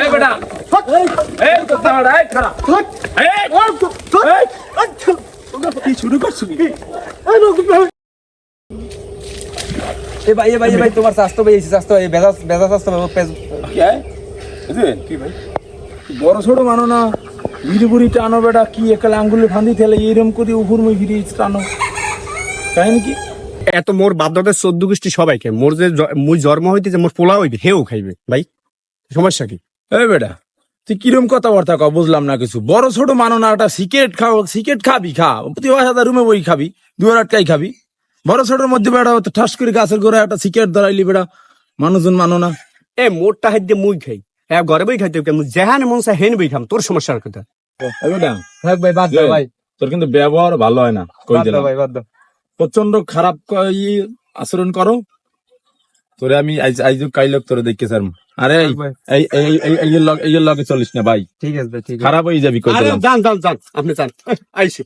এই বেটা। এই কথা বড় এই খারাপ এই। কি শুরু করছ? কি এ ভাই এ ভাই এ ভাই তোমার স্বাস্থ্য ভাই এসে স্বাস্থ্য ভাই বেজা বেজা স্বাস্থ্য ভাই বুঝলেন কি ভাই? বড় ছোট মানো না বিড়ি বুড়ি টানো বেটা কি একালে আঙ্গুলে ফান্দি থেলে এরম করে উপর মুই ফিরি টানো। তাই নাকি এত মোর বাপদাদের চোদ্দ গোষ্ঠী সবাই খায় মোর যে মুই জন্ম হইতে যে মোর পোলা হইবে হেও খাইবে ভাই। সমস্যা কি? এই বেটা তুই কিরম কথাবার্তা কও? বুঝলাম না কিছু। বড় ছোট মানো না একটা সিগারেট খাও সিগারেট খাবি খা। তুই বাসা রুমে বই খাবি দুয়ার আটকাই খাবি। বড় ছোটর মধ্যে বেটা তো ঠাস করে গাছের গোড়া একটা সিগারেট ধরাইলি বেটা। মানুষজন মানো না। এ মোরটা হাত দিয়ে মুই খাই। হ্যাঁ ঘরে বই খাইতে কেন যেহান মন চায় হেন বই খাম তোর সমস্যার কথা। বেটা থাক ভাই বাদ দাও ভাই। তোর কিন্তু ব্যবহার ভালো হয় না কই দিলাম। ভাই বাদ দাও। প্রচণ্ড খারাপ আচরণ করো। তোরে আমি আইজ আইজ কাইলক তোরে দেখতে স্যার আরে এই এই এই এই- এই এই লগে চলিস না ভাই। ঠিক আছে ঠিক খারাপ হয়ে যাবি আরে যান যান যান আপনি এহ, আইসি।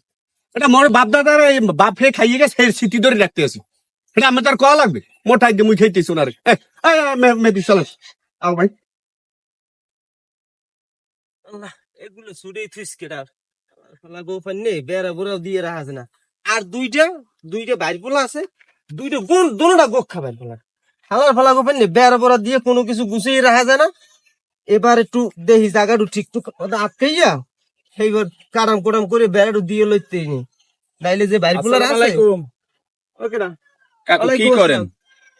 এটা মোর বাপ দাদার বাপ হে খাইয়ে গেছে সেই স্মৃতি ধরে রাখতে আছি। এটা আমার তার কয়া লাগবে। মোটা হাত দিয়ে মুই খাইতেছি ওনারে। মেদি চলে আও ভাই। আল্লাহ এগুলো ছুড়ে থুইস কেটার শালা গোফান নেই বেড়া দিয়ে রাখা আছে না। আর দুইটা দুইটা বাইর পোলা আছে দুইটা কোন দোনোটা গোক্ষা বাইর পোলা। হালার ফালা নেই বেড়া বুড়া দিয়ে কোনো কিছু গুছিয়ে রাখা যায় না। এবার একটু দেখি জায়গাটু ঠিক টুক আটকাইয়া সেইবার কারাম কোরাম করে বেড়াটু দিয়ে লইতে নি। নাইলে যে বাইর আসসালামু আছে। কাকু কি করেন?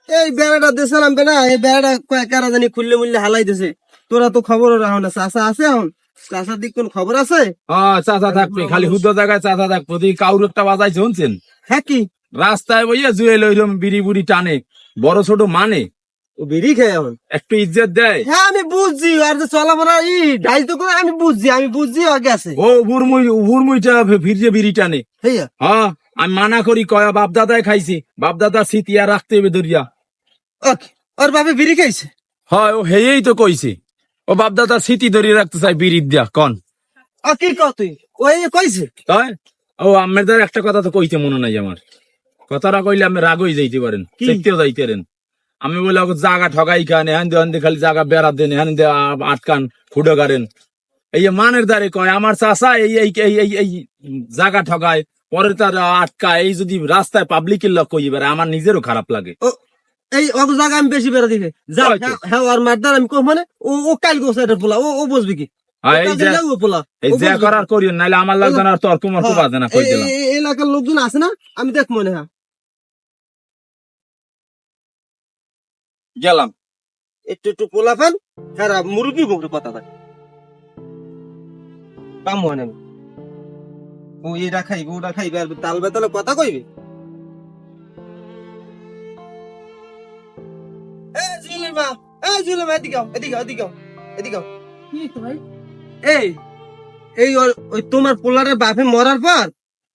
এই বেড়াটা দেশালাম বেনা এই বেড়াটা কারা জানি খুললে মুললে হালাই দিছে। তোরা তো খবর রাখো না চাষা আছে এখন? চাষার দিক কোন খবর আছে? হ্যাঁ চাচা থাকবে খালি হুদ্দ জায়গায় চাচা থাকবে তুই কাউর একটা বাজাই শুনছেন? হ্যাঁ কি? রাস্তায় বইয়া জুয়ে লইরম বিড়ি বুড়ি টানে। বড় ছোট মানে? ও বিড়ি খায় এখন। একটু ইজ্জত দেয়? হ্যাঁ আমি বুঝছি। আর যে চলাফেরা ই ডাইল তো করে আমি বুঝছি আমি বুঝছি আগে আছে ও উবুরমুই উবুরমুইটা ফিরছে বিড়ি টানে। হেয়া আমি মানা করি কয়া বাপ দাদায় খাইছি। বাপ দাদা আর রাখতে হবে দরিয়া। ওকে ওর বাপে বিড়ি খাইছে? হয় ও হেয়েই তো কইছে। ও বাপ দাদা স্মৃতি ধরিয়ে রাখতে চাই বিড়ির দিয়া কন। ও কি কও তুই? ওই কইছে? তাই? ও আমাদের একটা কথা তো কইতে মনে নাই আমার। কথাটা কইলে আমি রাগই যাইতে পারেন? দেখতেও যাইতে পারেন। আমি বলে ওকে জাগা ঠগাই খান হ্যান দেন খালি জাগা বেড়া দেন হ্যান আটকান ফুটো গারেন এই যে মানের দ্বারে কয় আমার চাষা এই এই এই এই জাগা ঠগায় পরে তার আটকা এই যদি রাস্তায় পাবলিকের লোক কই এবারে আমার নিজেরও খারাপ লাগে। এই অগ জায়গা আমি বেশি বেড়া দিবে হ্যাঁ, হ্যাঁ ওর মারদার আমি কম মানে ও ও কাল গোসা এটা পোলা ও ও বুঝবি কি? আর আর হ্যাঁ, এলাকার লোকজন আছে না আমি দেখ মনে হয়। গেলাম। একটু একটু পোলা ফেন হ্যাঁ মুরগি বকরে কথা থাকে। কাম হয় না। ও এটা খাইবে ওটা খাইবে আর তাল বেতালে কথা কইবে। এই এই ওই তোমার পোলারের বাপে মরার পর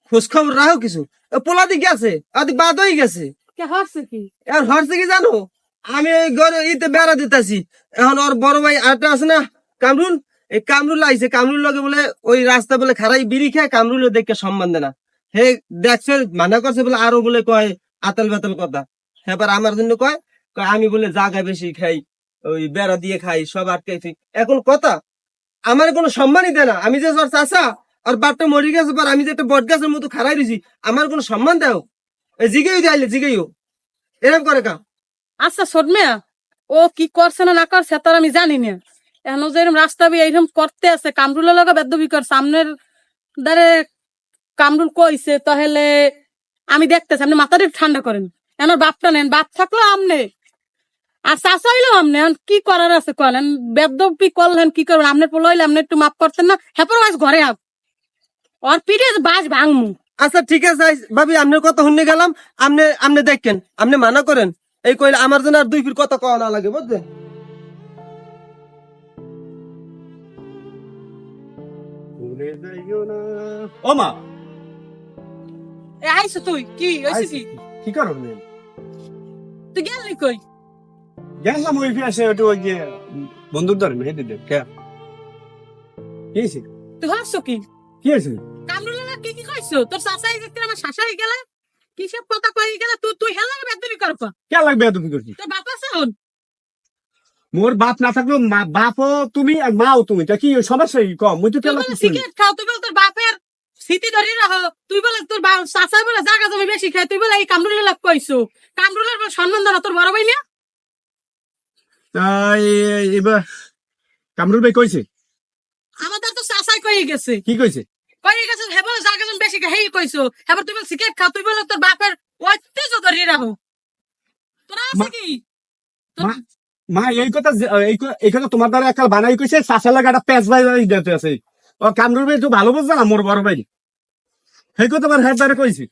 খোঁজ খবর রাখো কিছু। পোলা দিকে আদি বাদ হয়ে গেছে। কি আর হরছে কি জানো? আমি ওই ঘরে ইতে বেড়া দিতেছি। এখন ওর বড় ভাই আরেকটা আছে না, কামরুল? এই কামরুল আইছে, কামরুল লগে বলে ওই রাস্তা বলে খারাই বিড়ি খায় কামরুল দেখে সম্মান দেয় না। হে দেখছে, মানা করছে বলে আরও বলে কয়, আতাল বেতাল কথা। এবার আমার জন্য কয় আমি বলে জাগা বেশি খাই, ওই বেড়া দিয়ে খাই, সব আটকাইছি। এখন কথা, আমার কোনো সম্মানই দেয় না। আমি যে ওর চাষা আর বাপটা মরে গেছে, পর আমি যে একটা বট গাছের মতো খারাই দিছি, আমার কোনো সম্মান দেও জিগেই দিলে জিগেইও এরকম করে কা। আচ্ছা সদমিয়া ও কি করছে না না করছে তার আমি জানি না। এখন যে এরকম রাস্তা বি এইরকম করতে আছে, কামরুলের লগে বেদবি কর, সামনের দ্বারে কামরুল কইছে, তাহলে আমি দেখতেছি, আপনি মাথাটা ঠান্ডা করেন। এখন বাপটা নেন, বাপ থাকল আমনে। আর চাষা হইল আমনে, এখন কি করার আছে করেন? বেদবি করলেন, কি করবেন? আপনার পোলো হইলে আপনি একটু মাফ করতেন না? হেপর আজ ঘরে আপ। ওর পিঠে বাস ভাঙমু। আচ্ছা ঠিক আছে, ভাবি আপনার কথা শুনে গেলাম। আপনি আপনি দেখেন আপনি মানা করেন। এই কইলে আমার জন্য আর দুই ফির কথা কওয়া না লাগে বুঝলেন ও মা। এ তুই কি হইছে কি? কি? কারণে? তুই গেলি কই? গেলাম ওই ফিরে আসে একটু ওই যে বন্ধুর ধরে দে কে? কি হয়েছে তুই কি? কি হয়েছে কামরুলের কি কি কইছো? তোর শাশাই দেখতে আমার শাশাই গেলে? কি সব কথা কই গেলে তুই তুই হেলা বেদবি করব। কে লাগবে এত করছি তোর বাপ আছে হন মোর বাপ না বাপও তুমি আর মাও তুমি। তা কি সমস্যা কি কম? মুই তো তুই সিগারেট খাও তুই তোর বাপের স্মৃতি ধরে রাখো। তুই বলে তোর বাপ চাচা বলে জাগা জমি বেশি খায়। তুই বলে এই কামরুলের লাভ কইছো। কামরুলের বলে সম্মান না তোর বড় ভাই না এবার কামরুল ভাই কইছে? আমাদের তো চাচাই কই গেছে। কি কইছে? কই গেছে হে বলে জাগা জমি বেশি হেই কইছো। এবার বলে সিগারেট খাও তুই বলে তোর বাপের ঐতিহ্য ধরে রাখো। তোরা আছে কি? মা এই কথা এই কথা তোমার দ্বারা একাল বানাই কইছে চাষা লাগা একটা ভাই দিতে আছে। ও কামরুল ভাই তো ভালো বুঝছে না মোর বড় ভাই? সেই কথা আমার হেড দ্বারা কইছি।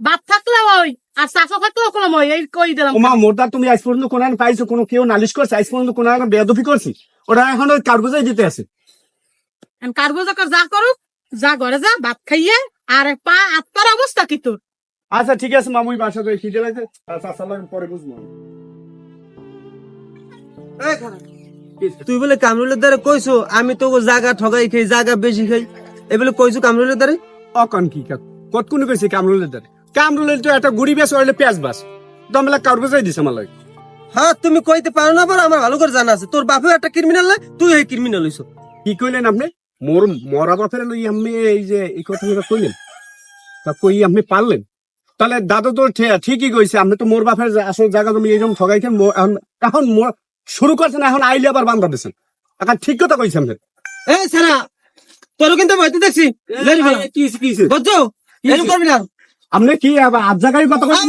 বাপ থাকলে ওই আর কোনো মই এই কই দিলাম। মা মোরদা তুমি আজ পর্যন্ত কোন পাইছো কোনো কেউ নালিশ করছে আজ পর্যন্ত কোন বেদফি করছি? ওরা এখন ওই কাগজে দিতে আছে। কার্গো যা যা করুক যা ঘরে যা ভাত খাইয়ে আর পা আত্মার অবস্থা কি তোর? আচ্ছা ঠিক আছে মামুই বাসা করে খিদে লাগছে। চাষা লাগে পরে বুঝব। তুই বলে কামরুলের দ্বারা কইছো আমি তো জায়গা ঠগাই খাই জায়গা বেশি খাই। এই বলে কইছো কামরুলের দ্বারা? অকন কি কত কোন কইছে কামরুলের দ্বারা? কামরুলের তো একটা গুড়ি বেশ হইলে পেঁয়াজ বাস। দমলা কাগজে দিছে আমার লাগে হ্যাঁ তুমি কইতে পারো না পারো আমার ভালো করে জানা আছে। তোর বাপেও একটা ক্রিমিনাল না তুই এই ক্রিমিনাল হইছো। কি কইলেন আপনি? মোর মরা বাপের লই আমি এই যে এই কথাটা কইলেন তা কই আপনি পারলেন? তাহলে দাদু তো ঠিকই কইছে আপনি তো মোর বাপের আসল জায়গা তুমি এইরকম ঠগাইছেন এখন- এখন মোর- শুরু করছেন এখন আইলে আবার বান্ধা দিছেন। এখন ঠিক কথা কইছে আপনি। এই সারা তোর কিন্তু বইতে দেখছি। বুঝছ এরকম করবি না। আপনি কি আবার আজ জায়গায় কথা কইছেন?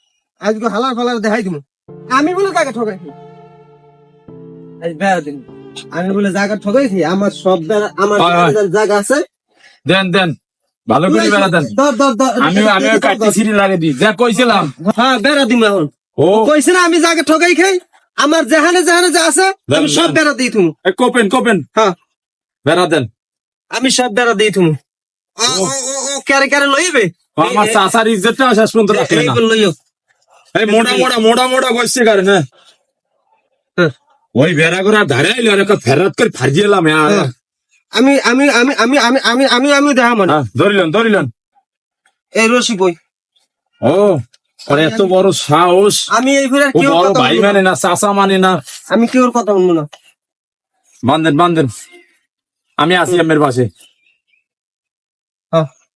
আজকে হালার ফালার দেখাই দেবো আমি বলে জায়গা ঠকাই খাই আজ বেড়া দিন। আমি বলে জায়গা ঠকাই খাই আমার সব আমার জায়গা আছে। দেন দেন। ভালো করে বেড়া দেন। আমি আমি কাটি সিঁড়ি লাগে দিই। যা কইছিলাম। হ্যাঁ বেড়া দিম এখন। ও। কইছে না আমি জায়গা ঠকাই খাই। আমার যেখানে যেখানে যা আছে আমি সব বেড়া দিই তুমি। কোপেন কোপেন। হ্যাঁ। বেড়া দেন। আমি সব বেড়া দিই তুমি। ও ও। ও ক্যারে ক্যারে লইবে? আমার চাচার ইজ্জতটা শেষ পর্যন্ত রাখলেন এই না লইও। এই মোটা মোটা মোটা মোটা কইছে কারণ হ্যাঁ। হ্যাঁ। ওই বেড়া করে ধারে আইলো আর একটা ফেরত করে ফার্জি এলাম হ্যাঁ। আমি আমি আমি আমি আমি আমি আমি আমি দেখা মানে। ধরিলেন ধরিলেন। এই রসি বই ও আরে এত বড় সাহস। আমি এই ঘুরে কেউ বড় ভাই মানে না চাচা মানে না। আমি কেউ কথা বলব না। বান্ধেন বান্ধেন। আমি আছি আমের পাশে।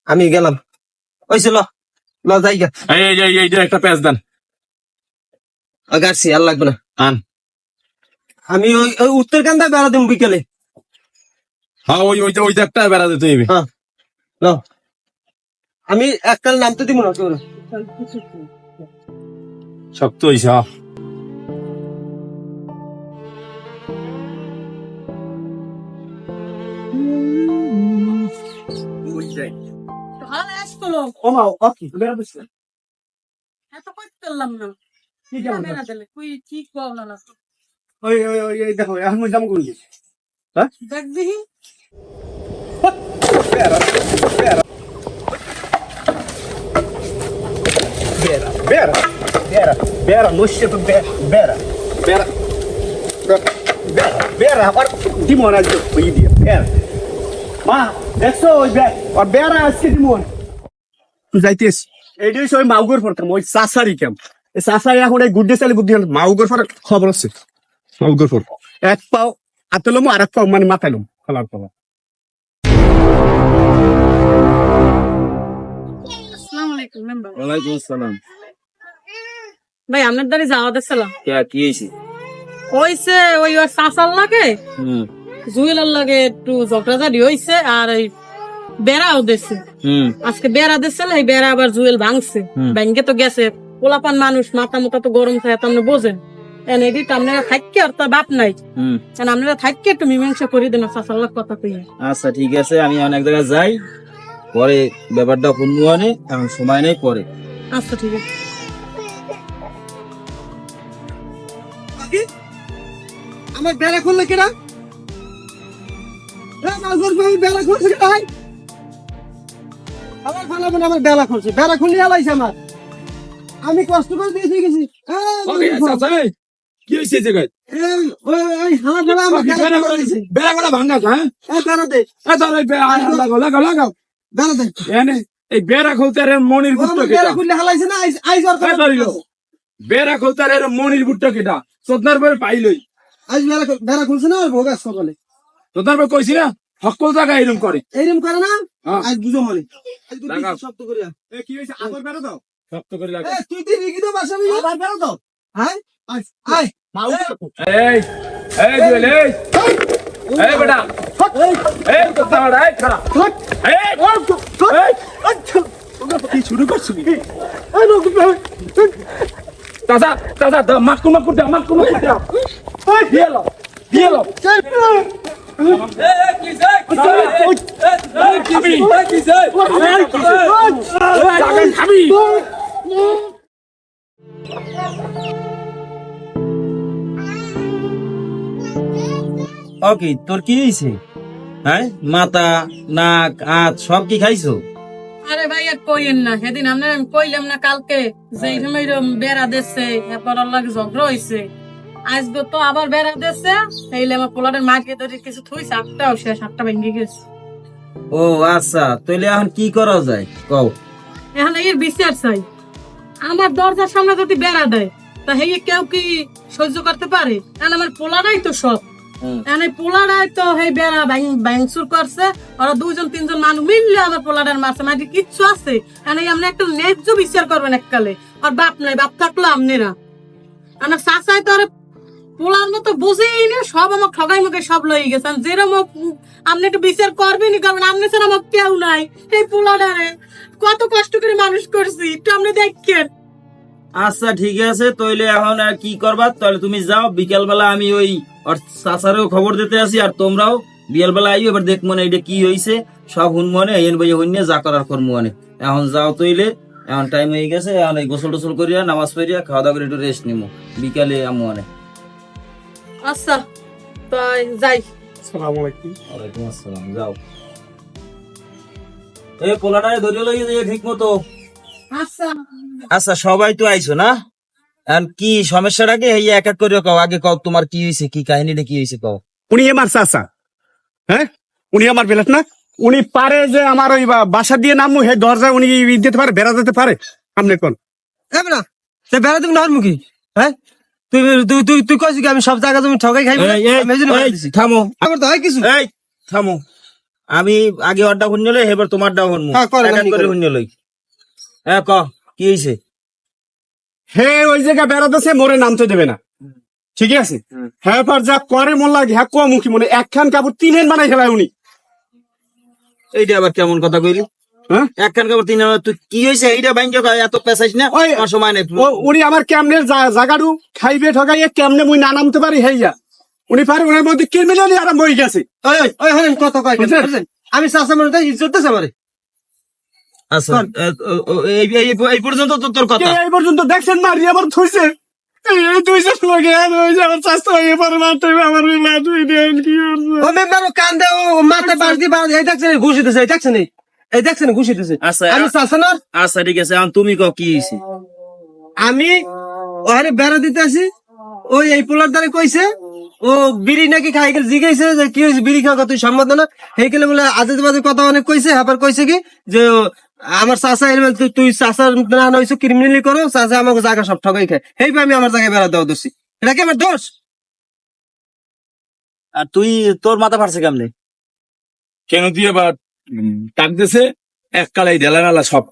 আমি গেলাম। ওইছে ল ল যাই এই একটা প্যাচ দেন। গাছি আর লাগবে না। আন। আমি ওই ওই উত্তরকান্দা বেড়া দিম বিকেলে। হ্যাঁ ওই ওইটা ওইটা একটা বেড়া দিতে হইবে। হ্যাঁ। আমি এককাল নামতে দিব না কেউ না। শক্ত হইছে। ভালো ও মা ওকে বেড়া দিচ্ছে। এত কই করলাম না। কি কেমন ওই ওই ওই কোন গেছে। হ্যাঁ? দেখ দেখি বেরা বেরা বেরা বেরা বেরা বেরা নষ্ট তো বেরা বেরা বেরা বেরা আবার ডিমন আজকে কই ওই বেরা আজকে ওই চাষারি ক্যাম্প। এখন এই গুড্ডে চালি বুদ্ধি মাউগর ফর খবর আছে। মাউগর ফর এক পাও আতলম আর এক পাও মানে খেলার ওয়ালাইকুম আসসালাম। ভাই আপনার দ্বারে যাওয়া দেখছিলাম কে হইছে ওই ওর চাচার লাগে। হুম। জুয়েলার লাগে একটু ঝগড়াঝাড়ি হইছে আর এই বেড়াও দিছে। আজকে বেড়া দিছিল এই বেড়া আবার জুয়েল ভাঙছে। ব্যাংকে তো গেছে। পোলাপান মানুষ মাথা মোটা তো গরম থাকে বোঝেন। এন তো আপনারা থাককে আর তার বাপ নাই। আপনারা থাককে একটু মীমাংসা করে দেন চাচার কথা আচ্ছা ঠিক আছে আমি অনেক জায়গায় যাই পরে ব্যাপারটা শুনব আনে এখন সময় নেই পরে। আচ্ছা ঠিক আছে। আমার বেড়া খুললে কেনা বেড়া খুলছে আমার ফালা বোন আমার বেড়া খুলছে। বেড়া খুলে আলাইছে আমার। আমি কষ্ট করে দিয়েছি গেছি। কি হয়েছে জায়গায়? বেড়া বেড়া ভাঙ্গা হ্যাঁ? আয়, লাগাও লাগাও লাগাও বেড়া দে। এনে এই বেড়া মনির হালাইছে না, ধরিল। বলছে। বেড়া খুলতে মনির গুট্ট কেটা? চোদ্দার পরে পাইলই আইস বেড়া বেড়া খুলছে না ওর ভোগ আসছে বলে পরে কইছি না সকল জায়গা এরকম করে। এইরকম করে না। আজ বুঝো মনে আজ। শক্ত করিয়া। কি হয়েছে? আগর বেরো দাও। শক্ত করে লাগা তুই তুই রিগি তো বাসা নিয়ে আবার বেরো দাও হ্যাঁ আয় এই এই জুয়েল এই এই বেটা এই তো তাড়া এই খারাপ এই এই কি শুরু করছ কি চাচা চাচা দা মাকু মাকু দা মাকু মাকু দা ওই দিয়ে লো দিয়ে লো খাবি খাবি ওকে তোর কি হয়েছে হ্যাঁ? মাথা নাক হাত সব কি খাইছো? আরে ভাই আর কইেন না। সেদিন আপনার আমি কইলাম না কালকে যে এরকম এরকম বেড়া দিচ্ছে এরপর লাগে ঝগড়া হয়েছে আজকে তো আবার বেড়া দিচ্ছে এইলে আমার পোলাটের মাকে ধরে কিছু থুই সাতটাও শেষ সাতটা ভেঙে গেছে। ও আচ্ছা তাহলে এখন কি করা যায়? কও। এখন এর বিচার চাই। আমার দরজার সামনে যদি বেড়া দেয় তা হে কেউ কি সহ্য করতে পারে? কারণ আমার পোলারাই তো সব এখন তো সেই বেড়া করছে। তিনজন মানুষ মিললে আমার পোলাটার মারছে। মাটি কিচ্ছু আছে। আমরা একটা বিচার করবেন এককালে। আর বাপ নাই, বাপ থাকল চাচাই তো পোলার মতো বুঝেই না, সব আমার ঠগাই মুখে সব লই গেছে। আর যেরকম আপনি একটু বিচার করবেনই করবেন। আপনি ছাড়া আমার কেউ নাই। এই পোলাটারে কত কষ্ট করে মানুষ করছি, একটু আপনি দেখেন। আচ্ছা ঠিক আছে তাইলে এখন আর কি করবা? তাহলে তুমি যাও বিকেল বেলা আমি ওই চাচারেও খবর দিতে আসি আর তোমরাও বিকেল বেলা আইও এবার দেখ মনে এটা কি হইছে। সব হুন মনে এন বইয়ে হইনে যা করার কর মনে এখন যাও তৈলে এখন টাইম হয়ে গেছে এখন এই গোসল টোসল করিয়া নামাজ পড়িয়া খাওয়া দাওয়া করে একটু রেস্ট নিমো। বিকালে আমু মনে আচ্ছা তাই যাই। সালাম আলাইকুম। ওয়ালাইকুম আসসালাম যাও। এ পোলাটারে ধরে লইয়ে দিয়ে ঠিক মতো। আচ্ছা সবাই তো আইছো না? কি সমস্যাটা কি? এই এক এক করে কও। আগে কও তোমার কি হয়েছে কি কাহিনীটা কি হয়েছে কও। উনি আমার চাচা। হ্যাঁ? উনি আমার বেলাত না? উনি পারে যে আমার ওই বাসা দিয়ে নামু হে দরজা উনি দিতে পারে বেড়া দিতে পারে। আপনি কোন? সে বেড়া তুমি নর মুখী? হ্যাঁ? তুই তুই তুই তুই কইছিস কি আমি সব জায়গা তুমি ঠগাই খাই এই, এই, আমি এই জন্য বেড়া এই, দিছি। থামো। আমার তো হয় কিছু। এই থামো। আমি আগে অর্ডার শুনে লই এবার তোমারটা শুনব হ্যাঁ, করো, এক হ্যাঁ ক কি হয়েছে হে ওই জায়গা বেড়াতেছে মোরে নামতে দেবে না। ঠিক আছে? হ্যাঁ পর যা করে মোল্লা হ্যাঁ মুখী মনে একখান কাপড় তিনহেন বানাই খেলায় উনি। এইটা আবার কেমন কথা কইলি? হ্যাঁ? একখান কাপড় তিন হাজার তুই কি হয়েছে এইটা ব্যাংকে এত পেশাইস না? ওই- আমার সময় নেই। উনি আমার কেমনে জাগাড়ু খাইবে ঠগাইয়ে কেমনে মুই না নামতে পারি হেইয়া। উনি পারে ওনার মধ্যে ক্রিমিনালি আরম্ভ হয়ে গেছে। ওই ওই ওই কত কয়? আমি মনে ইজ্জত দিছে আমারে। এ, ও, ও, এই এই- এই পর্যন্ত তো তোর কথা। এই পর্যন্ত দেখছেন মারি আমার থইছে। এই দুইছে লগে ওই যে আমার স্বাস্থ্য পরে মারতে আমার লাট দেন কি করছে ও মেম্বার কান্দে ও মাথায় বাস দিয়ে বাস এই দেখছেন এই ঘুষি দিছে এই দেখছেন এই এই দেখছেন এই ঘুষি দিছে আচ্ছা আমি চাষা না ঠিক আছে তুমি কি আমি ওখানে বেড়া দিতে আসি ওই এই পোলার দ্বারা কইছে ও বিড়ি নাকি খাই গেলে জিজ্ঞাসা যে কি হয়েছে বিড়ি খাওয়া তুই সম্মত না। সেই গেলে বলে আজে বাজে কথা অনেক কইছে হাবার কইছে কি যে আমার চাষা এর তুই তুই চাষার না হয়েছে ক্রিমিনালি করো চাষা আমাকে জায়গা সব ঠগাই খায়। সেই আমি আমার জায়গায় বেড়া দেওয়া দোষী। এটা কি আমার দোষ? আর তুই তোর মাথা ফাটছে কেমনে? কেন দিয়ে বা টাকতেছে এক কালাই ঢেলা মেলা সব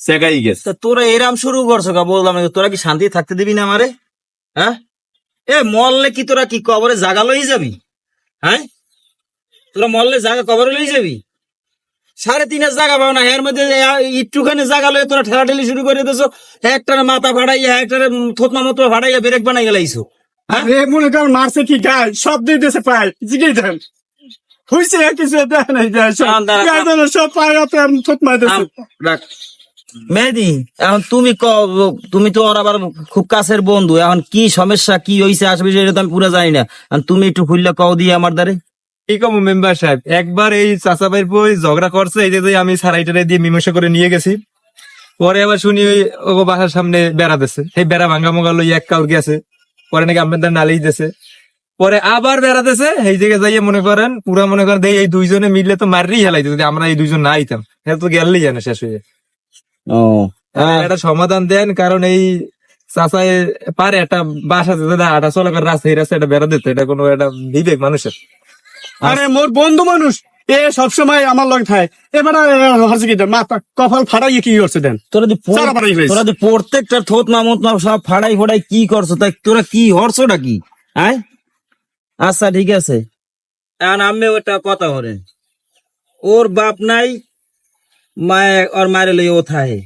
সেগাই গেছে। তা তোরা এরাম শুরু করছ কা বললাম তোরা কি শান্তি থাকতে দিবি না আমারে? হ্যাঁ? এ মরলে কি তোরা কি কবরে জাগা লই যাবি? হ্যাঁ? তোরা মরলে জাগা কবরে লই যাবি? সাড়ে তিন হাজার জায়গা পাও না। এর মধ্যে একটুখানি জায়গা লয়ে তোরা ঠেলা ঠেলি শুরু করে দিছো একটার মাথা ফাড়াইয়া একটারে থতমা মতো ফাড়াইয়া ব্রেক বানাই গেলাইছো আরে মনে কর মারছে কি গায় সব দিয়ে দিয়েছে পায়। জিগে দেন। হইছে কিছু দেয় নাই যায় সব। পায় আপনি থত দিয়েছে। রাখ। মেহেদি এখন তুমি ক- তুমি তো ওর আবার খুব কাছের বন্ধু এখন কি সমস্যা কি হয়েছে আসবে সেটা তো আমি পুরো জানি না। তুমি একটু খুললে কও দিয়ে আমার দ্বারে। কি কম মেম্বার সাহেব একবার এই চাচা ভাইয়ের বই ঝগড়া করছে এই যে আমি সারাইটারে দিয়ে মীমাংসা করে নিয়ে গেছি। পরে আবার শুনি ওই ও বাসার সামনে বেড়া দিছে। সেই বেড়া ভাঙ্গা মোঙ্গা লই এক কাল গেছে পরে নাকি আপনাদের নালিশ দিছে। পরে আবার বেড়াতেছে এই জায়গায় যাইয়ে মনে করেন পুরা মনে করেন এই দুইজনে মিললে তো মাররেই হেলাইতো যদি আমরা এই দুইজন না আইতাম তো গেলেই জানে শেষ হয়ে ও। একটা সমাধান দেন কারণ এই চাচাই পারে একটা বাসা যেতে আটা চলা করে রাস্তা এই রাস্তা এটা বেড়া দিতে। এটা কোনো একটা বিবেক মানুষের। আরে মোর বন্ধু মানুষ এ সবসময় আমার লগ থাকে। এবার হচ্ছে কি মাথা কপাল ফাড়াইয়ে কি করছে দেন? তোরা যে তোরা যে প্রত্যেকটা থোত মামত না সব ফাড়াই ফোড়াই কি করছ? তাই তোরা কি হরছোটা কি হ্যাঁ আচ্ছা ঠিক আছে। এখন আমি ওটা কথা বলেন। ওর বাপ নাই মায়ে ওর মায়ের লই ও থাহে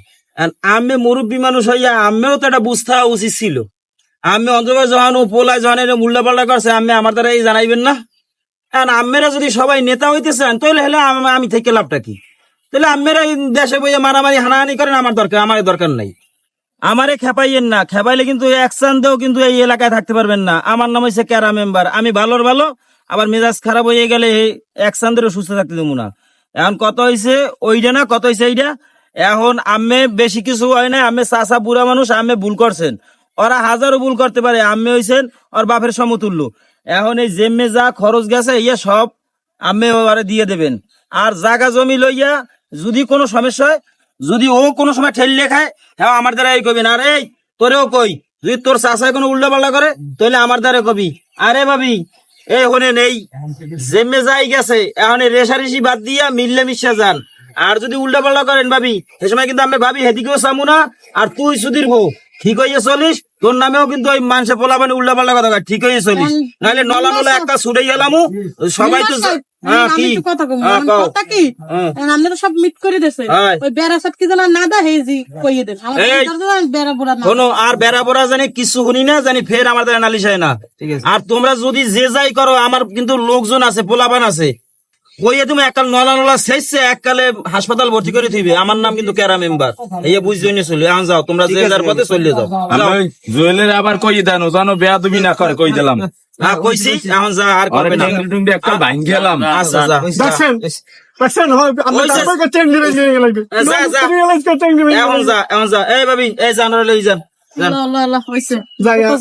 আমি মুরব্বী মানুষ হইয়া আমিও তো এটা বুঝতে উচিত ছিল। আমি অন্তর্বাস যখন ও পোলায় যখন এটা মূল্য পাল্টা করছে আমি আমার দ্বারা এই জানাইবেন না? আমেরা যদি সবাই নেতা হইতেছেন তাহলে হলে আমি থেকে লাভটা কি? তাহলে এই দেশে বইয়ে মারামারি, হানাহানি করেন, আমার দরকার আমার দরকার নাই। আমারে খেপাইয়েন না। খেপাইলে কিন্তু একসান দেও কিন্তু এই এলাকায় থাকতে পারবেন না। আমার নাম হচ্ছে ক্যারা মেম্বার। আমি ভালোর ভালো, আবার মেজাজ খারাপ হয়ে গেলে একসানদেরও সুস্থ থাকতে দেবো না। এখন কত হয়েছে ওইটা না, কত হয়েছে এইটা এখন আমি বেশি কিছু হয় না আমি চাষা বুড়া মানুষ আমি ভুল করছেন। ওরা হাজারো ভুল করতে পারে। আমি হইছেন ওর বাপের সমতুল্য। এখন এই জেমে যা খরচ গেছে ইয়ে সব আমি ওরা দিয়ে দেবেন। আর জাগা জমি লইয়া যদি কোনো সমস্যা হয় যদি ও কোনো সময় ঠেললে খায় হ্যাঁ আমার দ্বারা এই কবি না। আরে এই, তোরেও কই যদি তোর চাষায় কোনো উল্টা পাল্টা করে তাহলে আমার দ্বারা কবি। আরে ভাবি এই হনে নেই। জেমে যাই গেছে এখন রেশারেশি বাদ দিয়া মিললে মিশা যান। আর যদি উল্টা পাল্টা করেন ভাবি সে সময় কিন্তু আমি ভাবি হেদিকেও চামু না আর তুই সুধীর বউ ঠিক হয়ে চলিস তোর নামেও কিন্তু ওই মানুষে পোলাবানে উল্টা পাল্টা কথা কয়, ঠিক হয়ে চলিস নাহলে নলা নলা একটা ছুড়ে গেলাম সবাই তো হ্যাঁ আমি কি একটু কথা কম। হ্যাঁ, কি? হ্যাঁ। আর বেড়া বড়া জানি কিছু শুনি না জানি ফের আমার দ্বারা নালিশ হয় না। আর তোমরা যদি যে যাই করো আমার কিন্তু লোকজন আছে পোলাবান আছে। কইয়ে তুমি এককাল নলা নলা শেষছে এককালে হাসপাতাল ভর্তি করে থইবে আমার নাম কিন্তু ক্যারা মেম্বার। এই বুঝছই না চলে এখন যাও তোমরা যে যার পথে চলে যাও। জুয়েলের আবার কই দেন জানো বেয়া তুমি না করে কই দিলাম। হ্যাঁ কইছি এখন যা আর করবে না। একটা ভাঙ গেলাম। আচ্ছা যা দেখছেন? দেখছেন? হয় আমরা যে- তারপর চেঞ্জ নিয়ে গেলাম যা, যা। এখন যা এখন যা। এই ভাবি এই জানারে লই যান। আল্লাহ আল্লাহ হইছে। যাই, তো